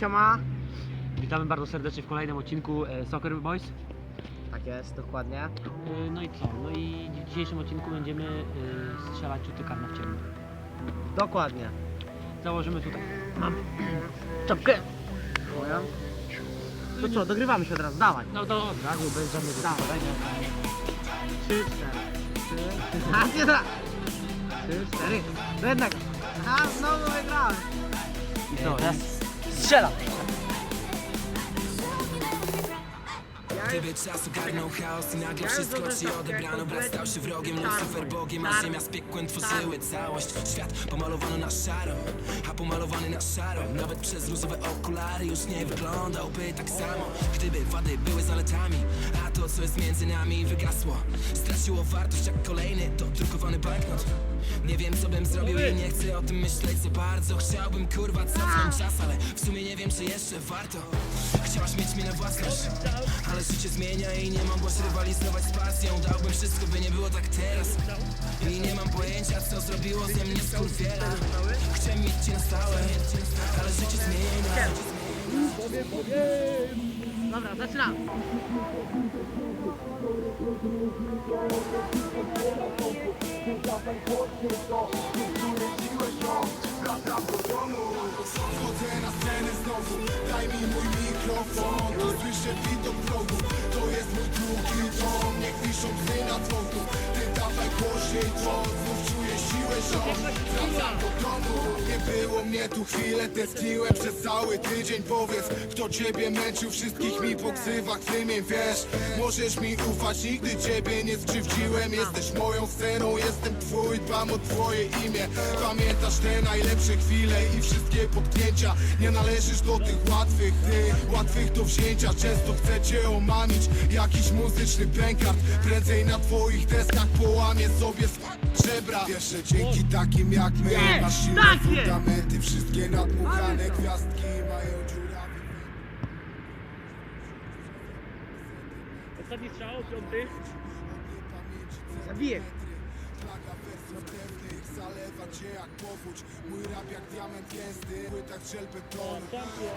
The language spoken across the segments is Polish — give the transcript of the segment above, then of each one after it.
Siema. Witamy bardzo serdecznie w kolejnym odcinku e, Soccer Boys. Tak jest, dokładnie. E, No i co? No i w dzisiejszym odcinku będziemy e, strzelać rzuty karne w ciemno. Dokładnie. Założymy tutaj. Mam czapkę. Moja. To co, dogrywamy się od razu, dawaj. No to od razu, bez żadnego Dawaj. typowania. Trzy, cztery. Trzy, a nie da. Trzy, cztery. Do jednego. A, znowu wygrałem. I co? Teraz Strzelam! Gdyby czas ogarnął chaos i nagle wszystko ci odebrano Brat stał się wrogiem, Lucyfer Bogiem A ziemia z piekłem tworzyły całość. Świat pomalowano na szaro, a pomalowany na szaro. Nawet przez różowe okulary już nie wyglądałby tak samo. Gdyby wady były zaletami, a to co jest między nami wygasło. Straciło wartość jak kolejny dodrukowany banknot nie wiem co bym zrobił i nie chcę o tym myśleć za bardzo Chciałbym kurwa cofnąć czas, ale w sumie nie wiem czy jeszcze warto. Chciałaś mieć mnie na własność, ale życie zmienia i nie mogłaś rywalizować z pasją. Dałbym wszystko by nie było tak teraz. I nie mam pojęcia co zrobiło ze mnie skurwiela. Chciałem mieć cię na stałe, ale życie zmienia Dobra, zaczynamy. Wchodzę na scenę znowu Daj mi mój mikrofon widok To jest mój drugi dom Niech wiszą psy na dzwonku Ty dawaj głośniej to Znów czuję siłę ziom Wracam do domu Nie było mnie tu chwilę Tęskniłem przez cały tydzień Powiedz, kto ciebie męczył Wszystkich mi po ksywach Wiesz, możesz mi ufać Nigdy ciebie nie skrzywdziłem Jesteś moją sceną Jestem twój, dbam o twoje imię Pamiętasz te najlepsze chwile I wszystkie potknięcia. Nie należysz do tych łatwych Ty, łatwych do wzięcia Często chcę cię omamić Jakiś muzyczny pękart Prędzej na twoich deskach Połamię sobie swe żebra Wiesz, że dzięki takim jak my Nie, Masz silne tak nie. fundamenty Wszystkie nadmuchane gwiazdki Mają dziurawy Ostatni strzał, piąty. Zabiję. Plaga wersji wstępnych Zalewa cię jak powódź Mój rap jak diament gęsty Płytach żel betonu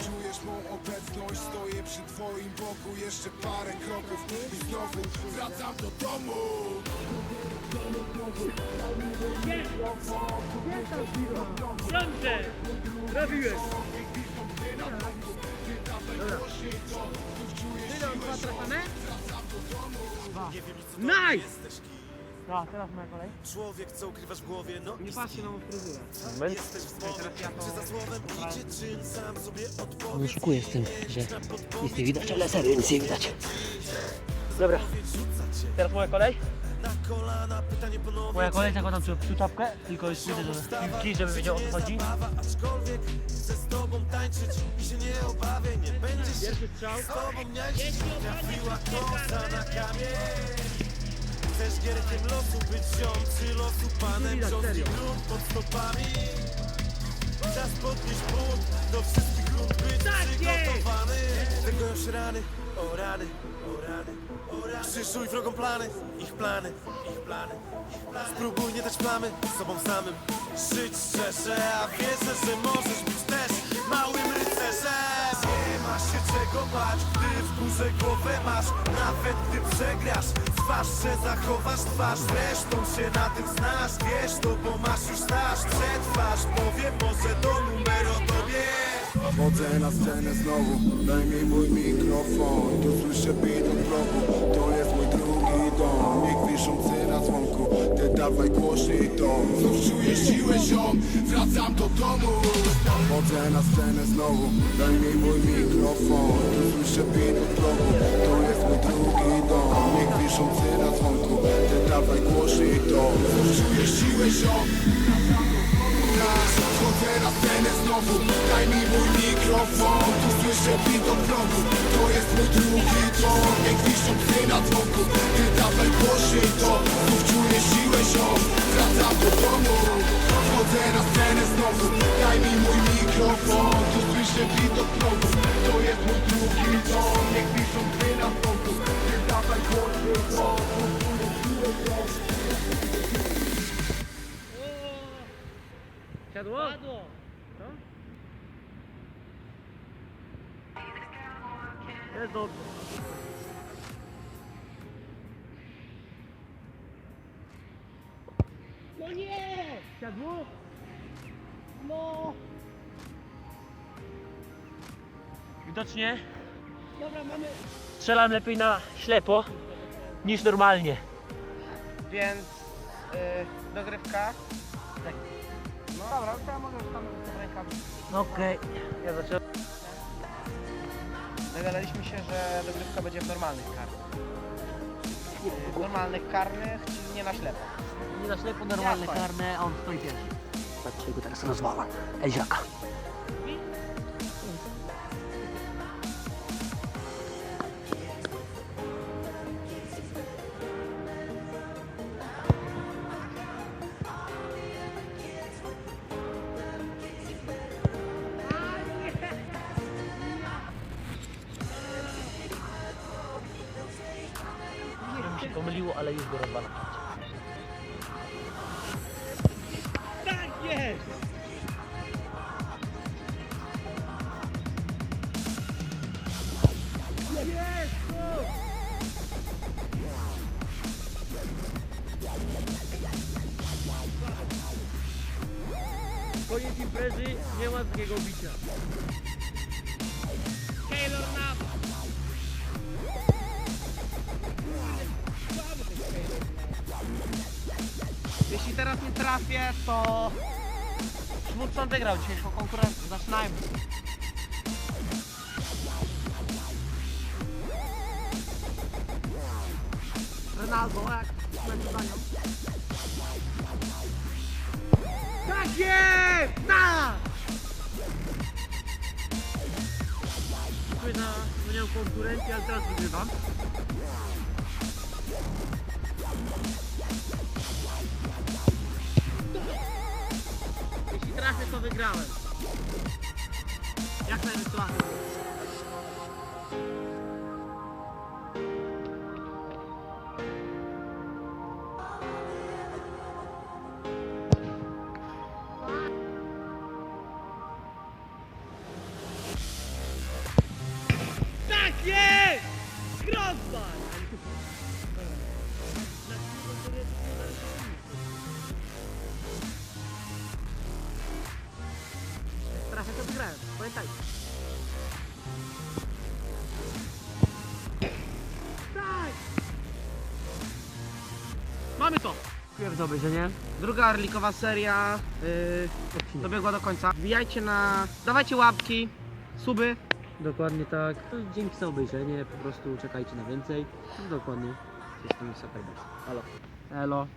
Czujesz mą obecność Stoję przy twoim boku Jeszcze parę kroków I znowu wracam do domu Dobrze! Trafiłeś! Dwa trafione. Nice! No, teraz moja kolej. Człowiek, co ukrywasz w głowie, no Nie patrzcie na moją fryzurę. jesteś w słowie Czy za słowem idzie czyn, sam sobie odpowiedz Nie oszukuję z tym, że nic nie widać, ale serio nic nie widać. Dobra, teraz moja kolej. na kolana, pytanie ponownie Moja kolej zakładam przy, przy czapkę, tylko już pójdę do piłki, żeby wiedział o co chodzi. Bawa, aczkolwiek chcę z tobą tańczyć i się nie obawię, nie będzie się z tobą niańczyć Trafiła kosa na kamień Chcesz gierkiem losu być ziom, czy losu panem Grząski grunt pod stopami. Czas podnieść but, do wszystkich rund być przygotowany. Tego już rany, o rany, o rany, o rany. Przyszuj wrogom plany, ich plany, ich plany, ich plany. Spróbuj nie dać plamy sobą samym. Żyć szczerze, a wierzę, że możesz być też małym czego bać, gdy w górze głowę masz. Nawet gdy przegrasz, zważ, że zachowasz twarz Zresztą się na tym znasz, wiesz to, bo masz już staż Przetrwasz, powiem może do numer o tobie. Wchodzę na scenę znowu. Daj mi mój mikrofon. Tu słyszę beat od dawaj głośniej to. Znów czuję siłę ziom. Wracam do domu. Wchodzę na scenę znowu. Daj mi mój mikrofon. Tu słyszę beat od bloku. To jest mój drugi dom. Niech wiszą psy na dzwonku. Ty dawaj głośniej to. Znów czuję siłę ziom. Wchodzę na scenę znowu. Daj mi mój mikrofon. Tu słyszę bit od progu To jest mój drugi dom. Niech wiszą Siadło? Siadło. Jest dobrze. No nie! Siadło? No! Widocznie Dobra, mamy... strzelam lepiej na ślepo niż normalnie. Więc yy, dogrywka. Tak. No dobra, to ja mogę już tam z rękami. Okej. Ja zacząłem. Dogadaliśmy się, że dogrywka będzie w normalnych karnych. Yy, W normalnych karnych, czyli nie na ślepo. Nie na ślepo normalne karne, a on stoi pierwszy. Patrzcie, go teraz rozwalam. Elziaka. Mi pomyliło, ale już go rozwalam. Tak jest! Koniec imprezy, nie ma drugiego bicia. Jeśli teraz nie trafię, to Szmudson wygrał dzisiejszą konkurencję. Zaczynajmy. Ronaldo, jak zdaniem. Tak jest! Tak! Dziękuję za wspaniałą konkurencję, ale teraz wygrywam. Wygrałem. Jak najwytłaczę. Pamiętajcie. Tak! Mamy to! Dziękuję za obejrzenie. Druga Arlikowa seria yy, dobiegła do końca. Wbijajcie na... Dawajcie łapki, suby. Dokładnie tak. No, Dzięki za obejrzenie, po prostu czekajcie na więcej. Dokładnie. Jestem. Halo. Elo.